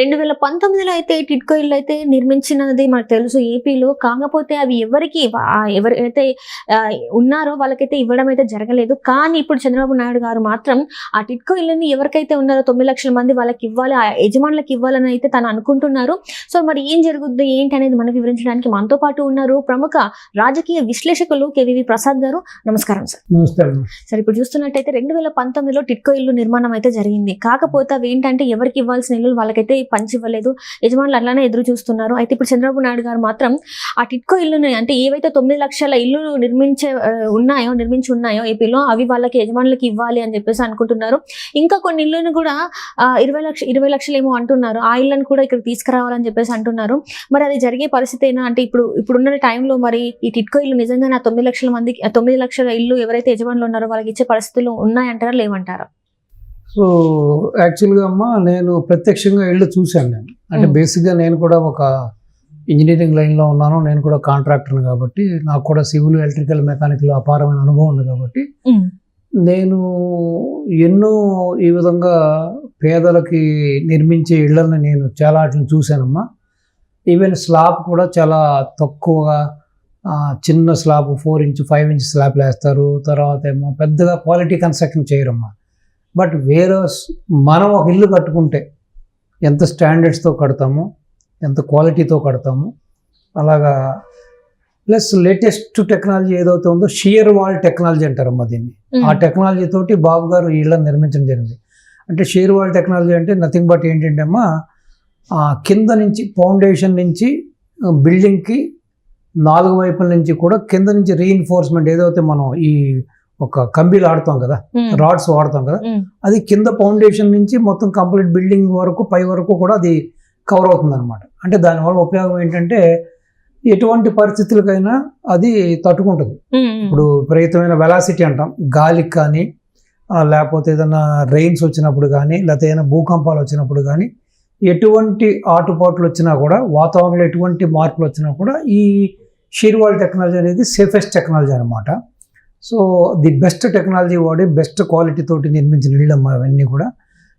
రెండు వేల పంతొమ్మిదిలో అయితే టిట్కో ఇల్లు అయితే నిర్మించినది మనకు తెలుసు. ఏపీలో కాకపోతే అవి ఎవరికి ఎవరైతే ఉన్నారో వాళ్ళకైతే ఇవ్వడం అయితే జరగలేదు. కానీ ఇప్పుడు చంద్రబాబు నాయుడు గారు మాత్రం ఆ టిట్కో ఇల్లుని ఎవరికైతే ఉన్నారో తొమ్మిది లక్షల మంది వాళ్ళకి ఇవ్వాలి ఆ యజమానులకు ఇవ్వాలని అయితే తను అనుకుంటున్నారు. సో మరి ఏం జరుగుద్ది ఏంటి అనేది మనకు వివరించడానికి మనతో పాటు ఉన్నారు ప్రముఖ రాజకీయ విశ్లేషకులు కేవీవి ప్రసాద్ గారు. నమస్కారం సార్. అమ్మ. సరే ఇప్పుడు చూస్తున్నట్టయితే రెండు వేల పంతొమ్మిదిలో టిట్కో ఇల్లు నిర్మాణం అయితే జరిగింది. కాకపోతే అవి ఏంటంటే ఎవరికి ఇవ్వాల్సిన ఇల్లు వాళ్ళకైతే పంచి ఇవ్వలేదు యజమానులు అట్లానే ఎదురు చూస్తున్నారు. అయితే ఇప్పుడు చంద్రబాబు నాయుడు గారు మాత్రం ఆ టిట్కో ఇల్లుని అంటే ఏవైతే తొమ్మిది లక్షల ఇల్లు నిర్మించే ఉన్నాయో నిర్మించి ఉన్నాయో ఏపీలో అవి వాళ్ళకి యజమానులకి ఇవ్వాలి అని చెప్పేసి అనుకుంటున్నారు. ఇంకా కొన్ని ఇల్లును కూడా ఇరవై లక్ష ఇరవై లక్షలు ఏమో అంటున్నారు. ఆ ఇళ్ళను కూడా ఇక్కడ తీసుకురావాలని చెప్పేసి అంటున్నారు. మరి అది జరిగే పరిస్థితి అయినా అంటే ఇప్పుడు ఇప్పుడున్న టైంలో మరి ఈ టిట్కో ఇల్లు నిజంగా నా తొమ్మిది లక్షల మందికి తొమ్మిది లక్షల ఇల్లు ఎవరైతే యజమానులు ఉన్నారో వాళ్ళకి ఇచ్చే పరిస్థితులు ఉన్నాయంటారా లేవంటారా? సో యాక్చువల్గా అమ్మ నేను ప్రత్యక్షంగా ఇళ్ళు చూశాను నేను. అంటే. బేసిక్గా నేను కూడా ఒక ఇంజనీరింగ్ లైన్లో ఉన్నాను నేను కూడా కాంట్రాక్టర్ని కాబట్టి నాకు కూడా సివిల్ ఎలక్ట్రికల్ మెకానికల్ అపారమైన అనుభవం ఉంది కాబట్టి నేను ఎన్నో ఈ విధంగా పేదలకి నిర్మించే ఇళ్ళను నేను చాలా వాటిని చూశానమ్మా. ఈవెన్ స్లాబ్ కూడా చాలా తక్కువగా చిన్న slab four inch five inch స్లాబ్లు వేస్తారు తర్వాత ఏమో పెద్దగా క్వాలిటీ కన్స్ట్రక్షన్ చేయరమ్మా. బట్ వేరే మనం ఒక ఇల్లు కట్టుకుంటే ఎంత స్టాండర్డ్స్తో కడతాము ఎంత క్వాలిటీతో కడతాము అలాగా ప్లస్ లేటెస్ట్ టెక్నాలజీ ఏదైతే ఉందో షియర్ వాల్ టెక్నాలజీ అంటారమ్మా దీన్ని. ఆ టెక్నాలజీ తోటి బాబు గారు ఈ ఇళ్ళని నిర్మించడం జరిగింది. అంటే షేర్ వాల్ టెక్నాలజీ అంటే నథింగ్ బట్ ఏంటంటే అమ్మా ఆ కింద నుంచి ఫౌండేషన్ నుంచి బిల్డింగ్కి నాలుగు వైపుల నుంచి కూడా కింద నుంచి రీఇన్ఫోర్స్మెంట్ ఏదైతే మనం ఈ ఒక కంబీలు ఆడుతాం కదా రాడ్స్ వాడతాం కదా అది కింద ఫౌండేషన్ నుంచి మొత్తం కంప్లీట్ బిల్డింగ్ వరకు పై వరకు కూడా అది కవర్ అవుతుంది అనమాట అంటే దానివల్ల ఉపయోగం ఏంటంటే ఎటువంటి పరిస్థితులకైనా అది తట్టుకుంటుంది. ఇప్పుడు విపరీతమైన వెలాసిటీ అంటాం. గాలికి కానీ లేకపోతే ఏదైనా రెయిన్స్ వచ్చినప్పుడు కానీ లేకపోతే ఏదైనా భూకంపాలు వచ్చినప్పుడు కానీ ఎటువంటి ఆటుపాట్లు వచ్చినా కూడా వాతావరణంలో ఎటువంటి మార్పులు వచ్చినా కూడా ఈ షీర్వాల్ టెక్నాలజీ అనేది సేఫెస్ట్ టెక్నాలజీ అనమాట సో ది బెస్ట్ టెక్నాలజీ వాడి బెస్ట్ క్వాలిటీ తోటి నిర్మించిన ఇళ్ళు అమ్మా అవన్నీ కూడా.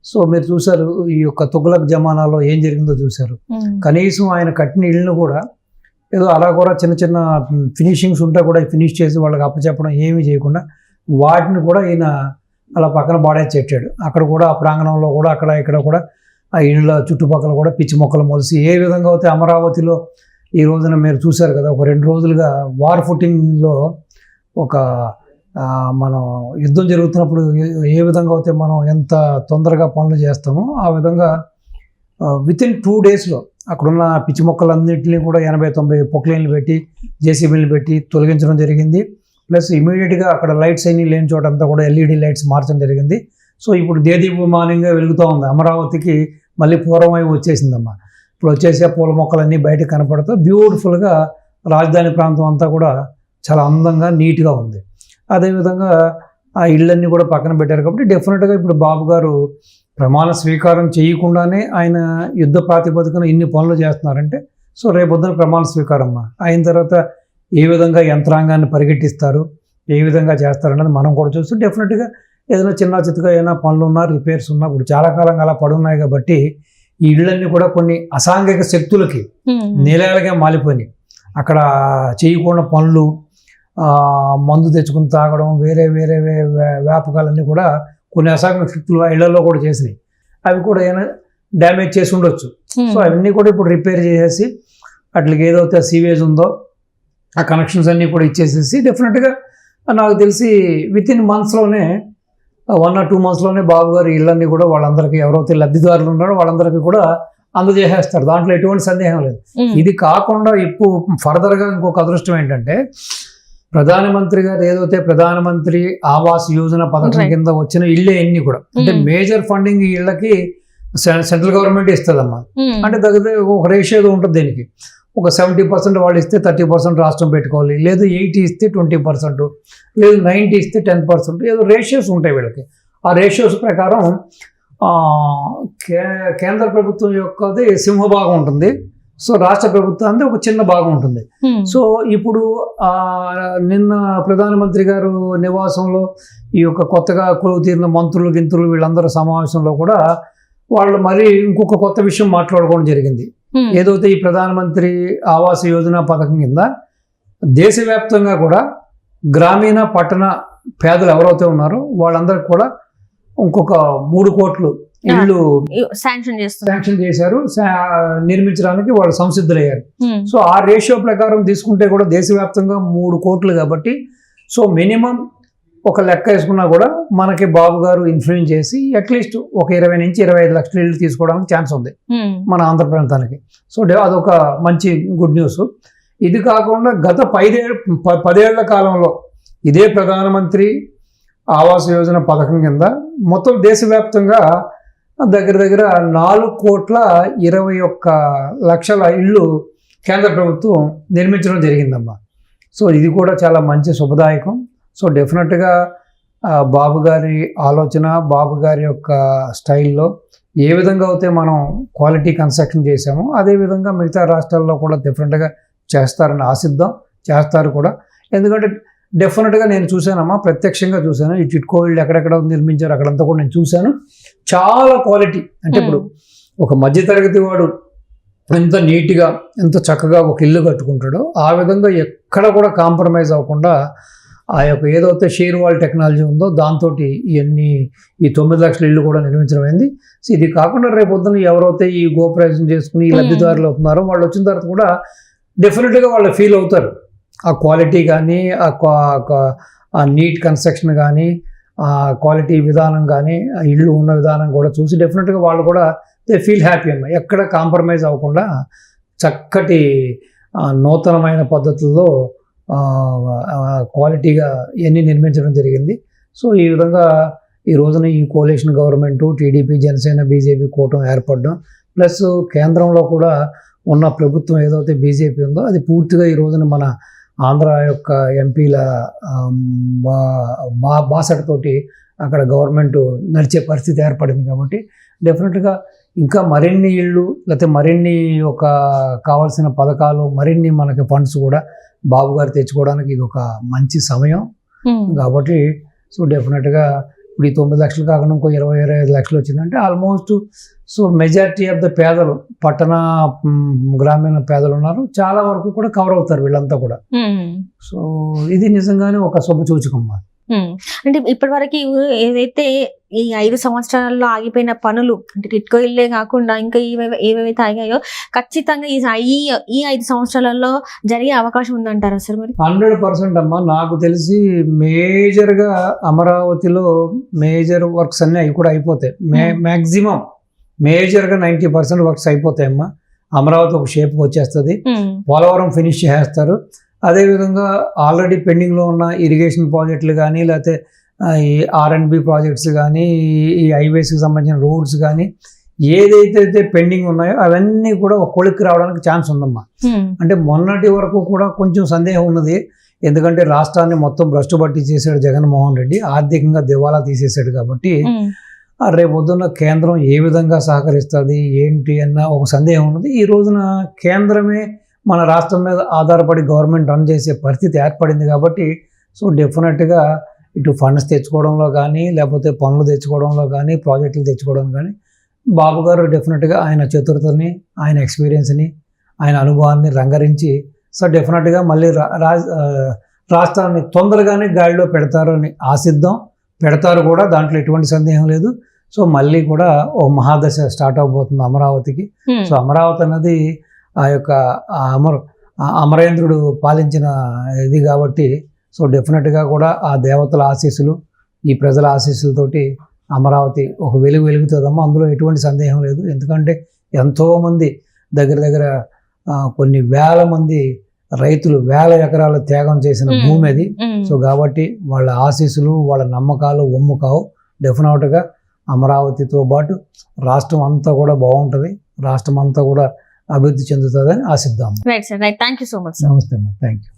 సో మీరు చూసారు ఈ యొక్క తుగ్లక్ జమానాలో ఏం జరిగిందో చూశారు కనీసం ఆయన కట్టిన ఇళ్ళను కూడా ఏదో అలా కూడా చిన్న చిన్న ఫినిషింగ్స్ ఉంటే కూడా ఫినిష్ చేసి వాళ్ళకి అప్పచెప్పడం ఏమీ చేయకుండా వాటిని కూడా ఈయన అలా పక్కన బాడేసి పెట్టాడు అక్కడ కూడా ఆ ప్రాంగణంలో కూడా అక్కడ ఇక్కడ కూడా ఆ ఇళ్ళ చుట్టుపక్కల కూడా పిచ్చి మొక్కలు మొలిసి ఏ విధంగా అయితే అమరావతిలో ఈ రోజున మీరు చూశారు కదా ఒక రెండు రోజులుగా వార్ ఫుటింగ్లో ఒక మనం యుద్ధం జరుగుతున్నప్పుడు ఏ- విధంగా అయితే మనం ఎంత తొందరగా పనులు చేస్తామో ఆ విధంగా విత్ ఇన్ టూ డేస్లో అక్కడున్న పిచ్చి మొక్కలన్నింటినీ కూడా ఎనభై తొంభై పొక్లైన్లు పెట్టి జేసీబీలు పెట్టి తొలగించడం జరిగింది. ప్లస్ ఇమీడియట్గా అక్కడ లైట్స్ అన్నీ లేని చోట అంతా కూడా ఎల్ఈడి లైట్స్ మార్చడం జరిగింది. సో ఇప్పుడు దేదీపమానంగా వెలుగుతూ ఉంది. అమరావతికి మళ్ళీ పూర్వమై వచ్చేసిందమ్మా. ఇప్పుడు వచ్చేసే పూల మొక్కలన్నీ బయటకు కనపడుతూ బ్యూటిఫుల్గా రాజధాని ప్రాంతం అంతా కూడా చాలా అందంగా నీట్గా ఉంది. అదేవిధంగా ఆ ఇళ్ళన్నీ కూడా పక్కన పెట్టారు కాబట్టి డెఫినెట్గా ఇప్పుడు బాబు గారు ప్రమాణ స్వీకారం చేయకుండానే ఆయన యుద్ధ ప్రాతిపదికన ఇన్ని పనులు చేస్తున్నారంటే సో రేపొద్దున ప్రమాణ స్వీకారం. అయిన తర్వాత ఏ విధంగా యంత్రాంగాన్ని పరిగెట్టిస్తారు ఏ విధంగా చేస్తారన్నది మనం కూడా చూస్తూ డెఫినెట్గా ఏదైనా చిన్న చిత్తగా ఏదైనా పనులు ఉన్నా రిపేర్స్ ఉన్నా ఇప్పుడు చాలా కాలంగా అలా పడున్నాయి కాబట్టి ఈ ఇళ్ళన్నీ కూడా కొన్ని అసాంఘిక శక్తులకి నీలాలుగా మాలిపోయినాయి. అక్కడ చేయకుండా పనులు మందు తెచ్చుకుని తాగడం వేరే వేరే వ్యాపకాలన్నీ కూడా కొన్ని అసాంఘిక శక్తులు ఇళ్ళలో కూడా చేసినాయి. అవి కూడా ఏమైనా డ్యామేజ్ చేసి ఉండొచ్చు. సో అవన్నీ కూడా ఇప్పుడు రిపేర్ చేసేసి అట్లకి ఏదైతే సీవేజ్ ఉందో ఆ కనెక్షన్స్ అన్నీ కూడా ఇచ్చేసేసి డెఫినెట్గా నాకు తెలిసి విత్ ఇన్ మంత్స్లోనే వన్ ఆర్ టూ మంత్స్లోనే బాబు గారు ఇళ్ళన్నీ కూడా వాళ్ళందరికీ ఎవరైతే లబ్ధిదారులు ఉన్నారో వాళ్ళందరికీ కూడా అందజేసేస్తారు. దాంట్లో ఎటువంటి సందేహం లేదు. ఇది కాకుండా ఇప్పుడు ఫర్దర్గా ఇంకొక అదృష్టం ఏంటంటే ప్రధానమంత్రి గారు ఏదైతే ప్రధానమంత్రి ఆవాస్ యోజన పథకం. కింద వచ్చిన ఇళ్ళే అన్ని కూడా. అంటే మేజర్ ఫండింగ్ ఈ ఇళ్ళకి సెంట్రల్ గవర్నమెంట్ ఇస్తుందమ్మా. అంటే దగ్గర ఒక రేషియో ఉంటుంది దీనికి. ఒక సెవెంటీ పర్సెంట్ వాళ్ళు ఇస్తే థర్టీ పర్సెంట్ రాష్ట్రం పెట్టుకోవాలి. లేదు ఎయిటీ ఇస్తే ట్వంటీ పర్సెంట్ లేదు నైంటీ ఇస్తే టెన్ పర్సెంట్ ఏదో రేషియోస్ ఉంటాయి వీళ్ళకి. ఆ రేషియోస్ ప్రకారం కేంద్ర ప్రభుత్వం యొక్కది సింహభాగం ఉంటుంది. సో రాష్ట్ర ప్రభుత్వానికి ఒక చిన్న భాగం ఉంటుంది. సో ఇప్పుడు ఆ, నిన్న ప్రధానమంత్రి గారు నివాసంలో ఈ యొక్క కొత్తగా కొలువు తీరిన మంత్రులు గింతులు వీళ్ళందరూ సమావేశంలో కూడా వాళ్ళు మరి ఇంకొక కొత్త విషయం మాట్లాడుకోవడం జరిగింది. ఏదైతే ఈ ప్రధానమంత్రి ఆవాస్ యోజన పథకం కింద దేశవ్యాప్తంగా కూడా గ్రామీణ పట్టణ పేదలు ఎవరైతే ఉన్నారో వాళ్ళందరికీ కూడా ఇంకొక మూడు కోట్లు ఇళ్ళు శాంక్షన్ శాంక్షన్ చేశారు నిర్మించడానికి వాళ్ళు సంసిద్ధులయ్యారు. సో ఆ రేషియో ప్రకారం తీసుకుంటే కూడా దేశవ్యాప్తంగా మూడు కోట్లు కాబట్టి సో మినిమం ఒక లెక్క వేసుకున్నా కూడా మనకి బాబు గారు ఇన్ఫ్లుయెన్స్ చేసి అట్లీస్ట్ ఒక ఇరవై నుంచి ఇరవై ఐదు లక్షల ఇళ్ళు తీసుకోవడానికి ఛాన్స్ ఉంది. మన ఆంధ్ర ప్రాంతానికి. సో అదొక మంచి గుడ్ న్యూస్. ఇది కాకుండా గత పైదే ప- పదేళ్ళ కాలంలో ఇదే ప్రధానమంత్రి ఆవాస్ యోజన పథకం కింద మొత్తం దేశవ్యాప్తంగా దగ్గర దగ్గర నాలుగు కోట్ల ఇరవై ఒక్క లక్షల ఇళ్ళు కేంద్ర ప్రభుత్వం నిర్మించడం జరిగిందమ్మా. సో ఇది కూడా చాలా మంచి శుభదాయకం. సో డెఫినెట్గా బాబు గారి ఆలోచన బాబు గారి యొక్క స్టైల్లో ఏ విధంగా అయితే మనం క్వాలిటీ కన్స్ట్రక్షన్ చేసామో అదే విధంగా మిగతా రాష్ట్రాల్లో కూడా డిఫరెంట్గా చేస్తారని ఆశిద్దాం. చేస్తారు కూడా. ఎందుకంటే డెఫినెట్గా నేను చూశానమ్మా ప్రత్యక్షంగా చూశాను. ఈ టిట్కో ఎక్కడెక్కడ నిర్మించారు అక్కడంతా కూడా నేను చూశాను. చాలా క్వాలిటీ అంటే ఇప్పుడు ఒక మధ్యతరగతి వాడు ఎంత నీట్గా ఎంత చక్కగా ఒక ఇల్లు కట్టుకుంటాడో ఆ విధంగా ఎక్కడ కూడా కాంప్రమైజ్ అవ్వకుండా ఆ యొక్క ఏదైతే షేర్ వాల్ టెక్నాలజీ ఉందో దాంతో ఇవన్నీ ఈ తొమ్మిది లక్షల ఇల్లు కూడా నిర్మించడం అయింది. సో ఇది కాకుండా రేపు పొద్దున్న ఎవరైతే ఈ గోప్రవేశం చేసుకుని ఈ Hmm. లబ్ధిదారులు అవుతున్నారో వాళ్ళు వచ్చిన తర్వాత కూడా డెఫినెట్గా వాళ్ళు ఫీల్ అవుతారు. ఆ క్వాలిటీ కానీ ఆ నీట్ కన్స్ట్రక్షన్ కానీ క్వాలిటీ విధానం కానీ ఇళ్ళు ఉన్న విధానం కూడా చూసి డెఫినెట్గా వాళ్ళు కూడా దే ఫీల్ హ్యాపీ అన్నమాట ఎక్కడ కాంప్రమైజ్ అవ్వకుండా చక్కటి నూతనమైన పద్ధతుల్లో క్వాలిటీగా ఇవన్నీ నిర్మించడం జరిగింది. సో ఈ విధంగా ఈ రోజున ఈ coalition government TDP Janasena BJP కూటమి ఏర్పడడం ప్లస్ కేంద్రంలో కూడా ఉన్న ప్రభుత్వం ఏదైతే బీజేపీ ఉందో అది పూర్తిగా ఈ రోజున మన ఆంధ్ర యొక్క ఎంపీల బా బా బాసటతోటి అక్కడ గవర్నమెంట్ నడిచే పరిస్థితి ఏర్పడింది కాబట్టి డెఫినెట్గా ఇంకా మరిన్ని ఇళ్ళు లేకపోతే మరిన్ని ఒక కావాల్సిన పథకాలు మరిన్ని మనకి ఫండ్స్ కూడా బాబు గారు తెచ్చుకోవడానికి ఇది ఒక మంచి సమయం కాబట్టి సో డెఫినెట్గా ఇప్పుడు ఈ తొమ్మిది లక్షలు కాకుండా ఇంకో ఇరవై ఇరవై ఐదు లక్షలు వచ్చిందంటే almost so majority of the పేదలు పట్టణ గ్రామీణ పేదలు ఉన్నారు చాలా వరకు కూడా కవర్ అవుతారు వీళ్ళంతా కూడా. సో ఇది నిజంగానే ఒక శుభ ఉమ్. అంటే ఇప్పటివరకు ఈ- ఏదైతే ఈ ఐదు సంవత్సరాల్లో ఆగిపోయిన పనులు అంటే టిట్కో ఇల్లే కాకుండా ఇంకా ఏవేవైతే ఆగాయో ఖచ్చితంగా ఈ ఈ ఈ ఐదు సంవత్సరాలలో జరిగే అవకాశం ఉందంటారా సార్ మరి? హండ్రెడ్ పర్సెంట్ అమ్మా. నాకు తెలిసి మేజర్గా అమరావతిలో మేజర్ వర్క్స్ అన్నీ అవి కూడా అయిపోతాయి. మే. మ్యాక్సిమం మేజర్గా నైంటీ పర్సెంట్ వర్క్స్ అయిపోతాయమ్మా అమరావతి ఒక షేప్కి వచ్చేస్తుంది. పోలవరం ఫినిష్ చేస్తారు. అదేవిధంగా ఆల్రెడీ పెండింగ్లో ఉన్న ఇరిగేషన్ ప్రాజెక్టులు కానీ లేకపోతే ఈ ఆర్ అండ్ బి ప్రాజెక్ట్స్ కానీ ఈ- హైవేస్కి సంబంధించిన రోడ్స్ కానీ ఏదైతే అయితే పెండింగ్ ఉన్నాయో అవన్నీ కూడా ఒక కొలిక్కి రావడానికి ఛాన్స్ ఉందమ్మా. అంటే మొన్నటి వరకు కూడా కొంచెం సందేహం ఉన్నది. ఎందుకంటే రాష్ట్రాన్ని మొత్తం భ్రష్టు పట్టి చేశాడు జగన్మోహన్ రెడ్డి. ఆర్థికంగా దివాలా తీసేశాడు కాబట్టి రేపు పొద్దున్న కేంద్రం ఏ విధంగా సహకరిస్తుంది ఏంటి అన్న ఒక సందేహం ఉన్నది. ఈ రోజున కేంద్రమే మన రాష్ట్రం మీద ఆధారపడి గవర్నమెంట్ రన్ చేసే పరిస్థితి ఏర్పడింది కాబట్టి సో డెఫినెట్గా ఇటు ఫండ్స్ తెచ్చుకోవడంలో కానీ లేకపోతే పనులు తెచ్చుకోవడంలో కానీ ప్రాజెక్టులు తెచ్చుకోవడం కానీ బాబు గారు డెఫినెట్గా ఆయన చతురతని ఆయన ఎక్స్పీరియన్స్ని ఆయన అనుభవాన్ని రంగరించి సో డెఫినెట్గా మళ్ళీ రా రాష్ట్రాన్ని తొందరగానే గాడిలో పెడతారని ఆశిద్దాం. పెడతారు కూడా దాంట్లో ఎటువంటి సందేహం లేదు. సో మళ్ళీ కూడా ఓ మహాదశ స్టార్ట్ అవబోతుంది అమరావతికి. సో అమరావతి అన్నది ఆ యొక్క అమర అమరేంద్రుడు పాలించిన ఇది కాబట్టి సో డెఫినెట్గా కూడా ఆ దేవతల ఆశీస్సులు ఈ ప్రజల ఆశీస్సులతోటి అమరావతి ఒక వెలుగు వెలుగుతుందమ్మా. అందులో ఎటువంటి సందేహం లేదు. ఎందుకంటే ఎంతోమంది దగ్గర దగ్గర కొన్ని వేల మంది రైతులు వేల ఎకరాలు త్యాగం చేసిన. భూమి అది. సో కాబట్టి వాళ్ళ ఆశీస్సులు వాళ్ళ నమ్మకాలు ఒమ్ము కావు. డెఫినెట్గా అమరావతితో పాటు రాష్ట్రం అంతా కూడా బాగుంటుంది. రాష్ట్రం అంతా కూడా అభివృద్ధి చెందుతుందని ఆశిద్దాం. Right sir right thank you so much నమస్తే అమ్మా. Thank you